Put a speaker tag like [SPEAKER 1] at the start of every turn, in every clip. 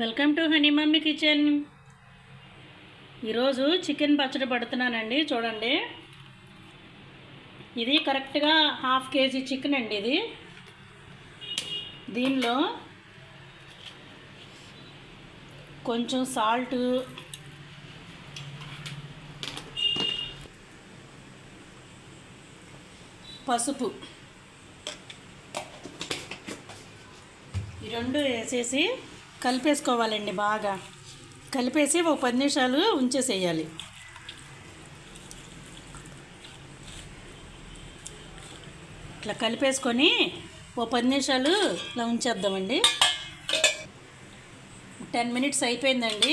[SPEAKER 1] Welcome to honey mummy kitchen. ఈరోజు chicken పచ్చడి పడుతున్నానండి చూడండి. ఇది కరెక్ట్గా హాఫ్ కేజీ చికెన్ అండి ఇది. దీనిలో కొంచెం సాల్ట్ పసుపు. ఈ రెండు వేసేసి కలిపేసుకోవాలండి బాగా. కలిపేసి ఒక పది నిమిషాలు ఉంచేసేయాలి. ఇట్లా కలిపేసుకొని ఓ పది నిమిషాలు ఇట్లా ఉంచేద్దామండి. టెన్ మినిట్స్ అయిపోయిందండి.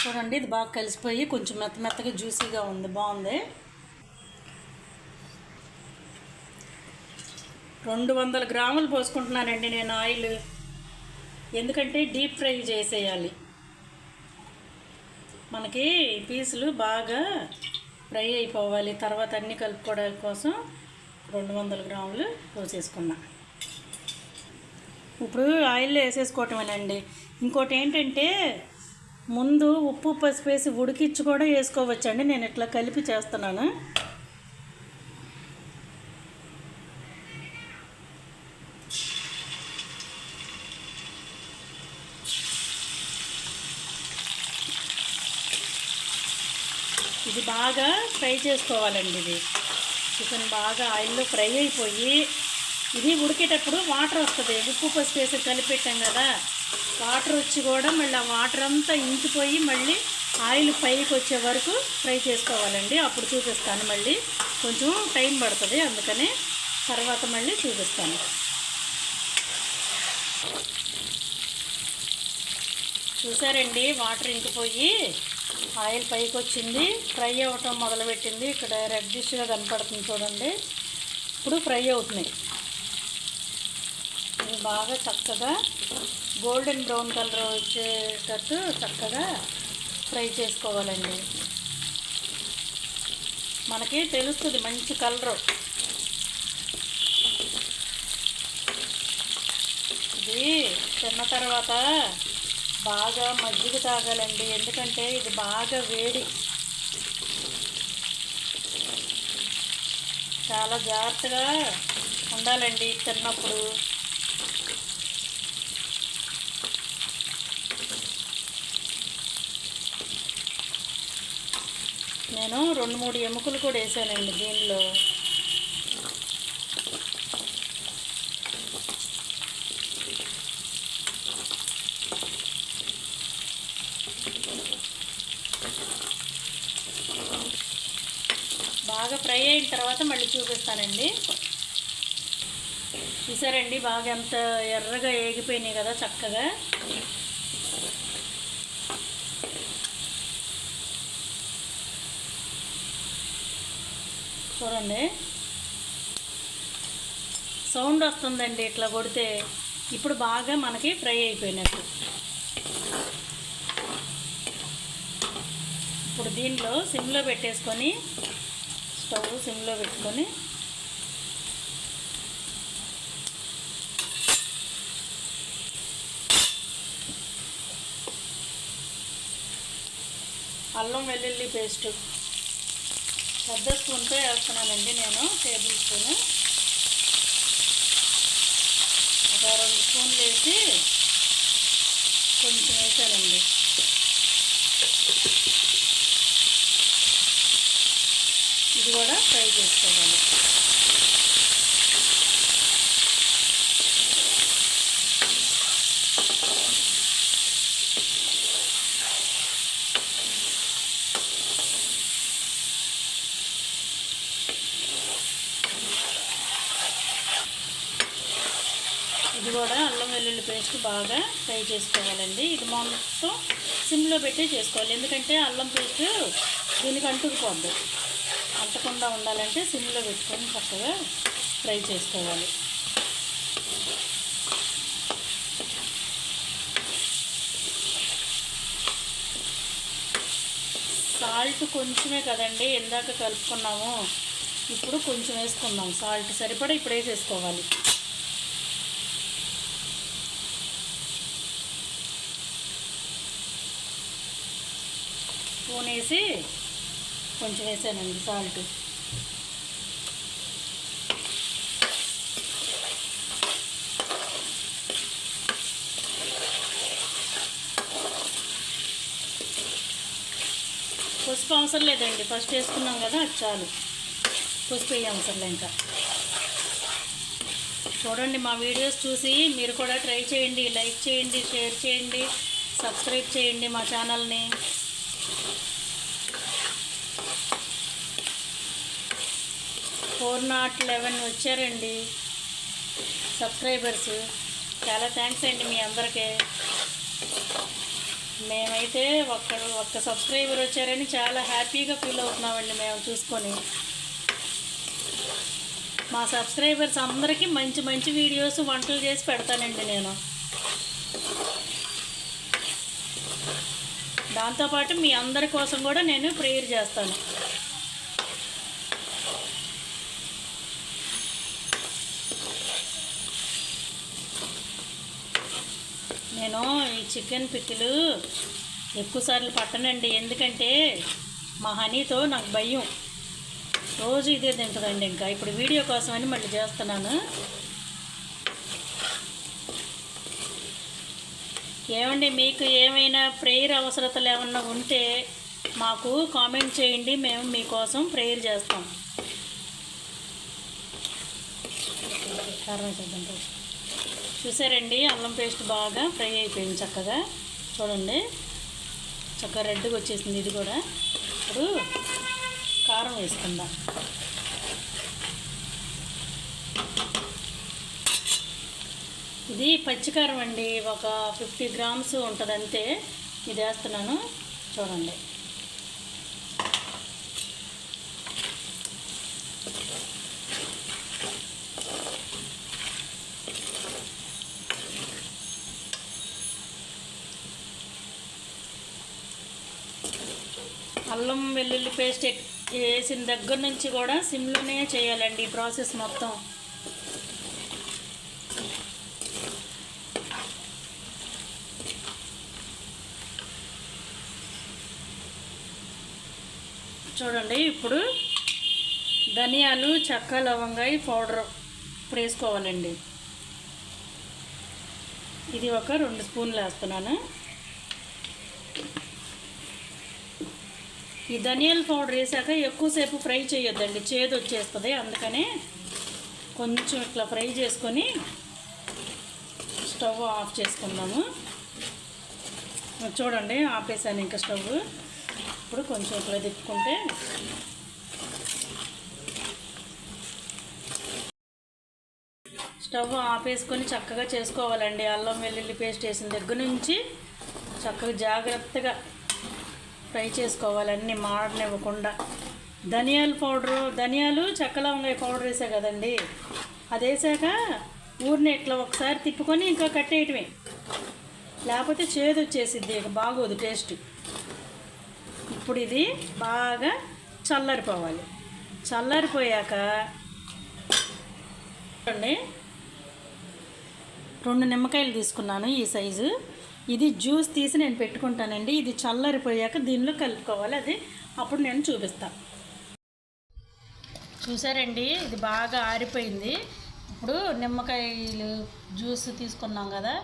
[SPEAKER 1] చూడండి ఇది బాగా కలిసిపోయి కొంచెం మెత్త మెత్తగా జ్యూసీగా ఉంది బాగుంది. రెండు వందల గ్రాములు పోసుకుంటున్నానండి నేను ఆయిల్. ఎందుకంటే డీప్ ఫ్రై చేసేయాలి. మనకి పీసులు బాగా ఫ్రై అయిపోవాలి. తర్వాత అన్నీ కలుపుకోవడం కోసం రెండు వందల గ్రాములు పోసేసుకున్నా. ఇప్పుడు ఆయిల్ వేసేసుకోవటమేనండి. ఇంకోటి ఏంటంటే ముందు ఉప్పు పసుపు వేసి ఉడికిచ్చి కూడా వేసుకోవచ్చండి. నేను ఇట్లా కలిపి చేస్తున్నాను ఇది బాగా ఫ్రై చేసుకోవాలండి ఇది. చికెన్ బాగా ఆయిల్లో ఫ్రై అయిపోయి ఇది ఉడికేటప్పుడు వాటర్ వస్తుంది. ఉప్పు పసుపు వేసి కలిపెట్టాం కదా వాటర్ వచ్చి కూడా మళ్ళీ ఆ వాటర్ అంతా ఇంకిపోయి మళ్ళీ ఆయిల్ పైకి వచ్చే వరకు ఫ్రై చేసుకోవాలండి. అప్పుడు చూపిస్తాను మళ్ళీ. కొంచెం టైం పడుతుంది అందుకని తర్వాత మళ్ళీ చూపిస్తాను. చూసారండి? వాటర్ ఇంకిపోయి ఆయిల్ పైకి వచ్చింది ఫ్రై అవ్వటం మొదలుపెట్టింది. ఇక్కడ రెడ్డిష్గా కనపడుతుంది చూడండి. ఇప్పుడు ఫ్రై అవుతున్నాయి. ఇవి బాగా చక్కగా గోల్డెన్ బ్రౌన్ కలర్ వచ్చేటట్టు చక్కగా ఫ్రై చేసుకోవాలండి. మనకి తెలుస్తుంది మంచి కలరు. ఇది తిన్న తర్వాత బాగా మజ్జిగ తాగాలండి. ఎందుకంటే ఇది బాగా వేడి. చాలా జాగ్రత్తగా ఉండాలండి తిన్నప్పుడు. నేను రెండు మూడు ఎముకలు కూడా వేసానండి దీనిలో. బాగా ఫ్రై అయిన తర్వాత మళ్ళీ చూపిస్తానండి. చూసారండి బాగా ఎంత ఎర్రగా ఏగిపోయినాయి కదా చక్కగా. చూడండి. సౌండ్ వస్తుందండి ఇట్లా కొడితే. ఇప్పుడు బాగా మనకి ఫ్రై అయిపోయినట్టు. ఇప్పుడు దీనిలో సిమ్లో పెట్టేసుకొని స్టవ్ సిమ్లో పెట్టుకొని అల్లం వెల్లుల్లి పేస్ట్. పెద్ద స్పూన్తో వేస్తున్నానండి నేను టేబుల్ స్పూన్. ఒక రెండు స్పూన్లు వేసి కొంచెం వేసానండి. ఇది కూడా ఫ్రై చేసుకోవాలి. ఇది కూడా అల్లం వెల్లుల్లి పేస్ట్ బాగా ఫ్రై చేసుకోవాలండి. ఇది మొత్తం సిమ్లో పెట్టి చేసుకోవాలి. ఎందుకంటే అల్లం పేస్ట్ దీనికి అంటుకుపోద్దు. అంటకుండా ఉండాలంటే సిమ్లో పెట్టుకొని చక్కగా ఫ్రై చేసుకోవాలి. సాల్ట్ కొంచెమే కదండి ఇందాక కలుపుకున్నాము. ఇప్పుడు కొంచెం వేసుకుందాం. సాల్ట్ సరిపడా ఇప్పుడు వేసేసుకోవాలి స్పూన్ వేసి కొంచెం వేసానండి సాల్ట్ పసుపు అవసరం లేదండి ఫస్ట్ వేసుకున్నాం కదా అది చాలు. పసుపు ఏ అవసరం లేదు ఇంకా. చూడండి మా వీడియోస్ చూసి మీరు కూడా ట్రై చేయండి లైక్ చేయండి షేర్ చేయండి సబ్స్క్రైబ్ చేయండి మా ఛానల్ని ఫోర్ నాట్ లెవెన్ వచ్చారండి సబ్స్క్రైబర్స్. చాలా థ్యాంక్స్ అండి మీ అందరికీ. మేమైతే ఒక్క ఒక్క సబ్స్క్రైబర్ వచ్చారని చాలా హ్యాపీగా ఫీల్ అవుతున్నామండి మేము చూసుకొని. మా సబ్స్క్రైబర్స్ అందరికీ మంచి మంచి వీడియోస్ వంటలు చేసి పెడతానండి నేను. దాంతోపాటు మీ అందరి కోసం కూడా నేను ప్రేయర్ చేస్తాను నేను ఈ చికెన్ పిక్కిలు ఎక్కువసార్లు పట్టనండి. ఎందుకంటే మా హనీతో నాకు భయం. రోజు ఇదే తింటుందండి ఇంకా. ఇప్పుడు వీడియో కోసమని మళ్ళీ చేస్తున్నాను. ఏమండి మీకు ఏమైనా ప్రేయర్ అవసరతలు ఏమన్నా ఉంటే మాకు కామెంట్ చేయండి. మేము మీకోసం ప్రేయర్ చేస్తాం. కారణం చేద్దాం. చూసారండి అల్లం పేస్ట్ బాగా ఫ్రై అయిపోయింది చక్కగా. చూడండి చక్కగా రెడ్గా వచ్చేసింది ఇది కూడా. ఇప్పుడు కారం వేసుకుందాం. ఇది పచ్చికారం అండి ఒక ఫిఫ్టీ గ్రామ్స్ ఉంటుంది అంతే ఇది వేస్తున్నాను చూడండి. అల్లం వెల్లుల్లి పేస్ట్ వేసిన దగ్గర నుంచి కూడా సిమ్లోనే చేయాలండి ఈ ప్రాసెస్ మొత్తం. చూడండి ఇప్పుడు ధనియాలు చెక్క లవంగాయ పౌడర్ ఇప్పుడు వేసుకోవాలండి. ఇది ఒక రెండు స్పూన్లు వేస్తున్నాను. ఈ ధనియాల పౌడర్ వేసాక ఎక్కువసేపు ఫ్రై చేయొద్దండి. చేదు వచ్చేస్తుంది. అందుకనే కొంచెం ఇట్లా ఫ్రై చేసుకొని స్టవ్ ఆఫ్ చేసుకుందాము. చూడండి ఆపేసాను ఇంకా స్టవ్. ఇప్పుడు కొంచెం ఇట్లా తిప్పుకుంటే స్టవ్ ఆపేసుకొని చక్కగా చేసుకోవాలండి. అల్లం వెల్లుల్లి పేస్ట్ వేసిన దగ్గర నుంచి చక్కగా జాగ్రత్తగా ఫ్రై చేసుకోవాలి అన్నీ మాడనివ్వకుండా ధనియాల పౌడరు ధనియాలు చెక్క లవంగాయ పౌడర్ వేసా కదండి. అది వేసాక ఊరిని ఇట్లా ఒకసారి తిప్పుకొని ఇంకా కట్టేయటమే. లేకపోతే చేదు వచ్చేసిద్ది ఇక బాగోదు టేస్ట్. ఇప్పుడు ఇది బాగా చల్లారిపోవాలి. చల్లారిపోయాక రెండు నిమ్మకాయలు తీసుకున్నాను ఈ సైజు. ఇది జ్యూస్ తీసి నేను పెట్టుకుంటానండి. ఇది చల్లరిపోయాక దీనిలో కలుపుకోవాలి. అది అప్పుడు నేను చూపిస్తాను చూసారండి? ఇది బాగా ఆరిపోయింది. ఇప్పుడు నిమ్మకాయలు జ్యూస్ తీసుకున్నాం కదా.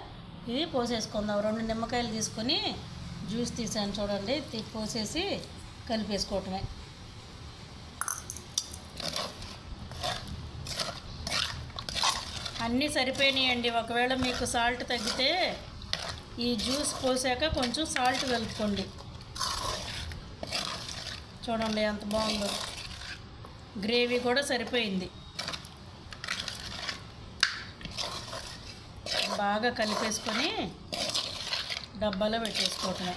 [SPEAKER 1] ఇది పోసేసుకుందాం. రెండు నిమ్మకాయలు తీసుకొని జ్యూస్ తీసాను చూడండి. పోసేసి కలిపేసుకోవటమే. అన్నీ సరిపోయినాయండి. ఒకవేళ మీకు సాల్ట్ తగ్గితే ఈ జ్యూస్ పోసాక కొంచెం సాల్ట్ కలుపుకోండి చూడండి ఎంత బాగుందో. గ్రేవీ కూడా సరిపోయింది. బాగా కలిపేసుకొని డబ్బాలో పెట్టేసుకోవటమే.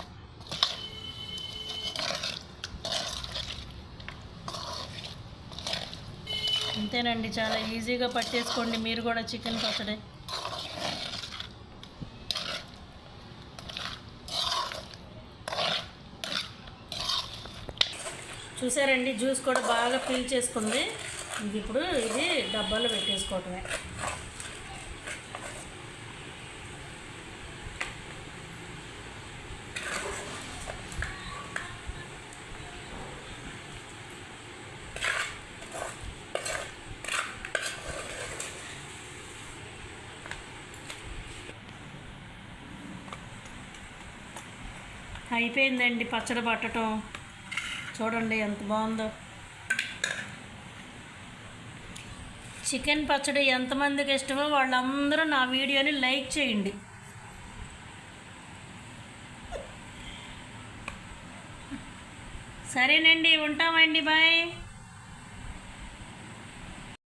[SPEAKER 1] అంతేనండి చాలా ఈజీగా పట్టేసుకోండి. మీరు కూడా చికెన్ పచ్చడి. చూసారండి జ్యూస్ కూడా బాగా ఫీల్ చేసుకుంది. ఇది ఇప్పుడు ఇది డబ్బాలో పెట్టేసుకోవటమే. అయిపోయిందండి పచ్చడి పట్టడం చూడండి ఎంత బాగుందో. చికెన్ పచ్చడి ఎంతమందికి ఇష్టమో వాళ్ళందరూ నా వీడియోని లైక్ చేయండి. సరేనండి ఉంటామండి బాయ్.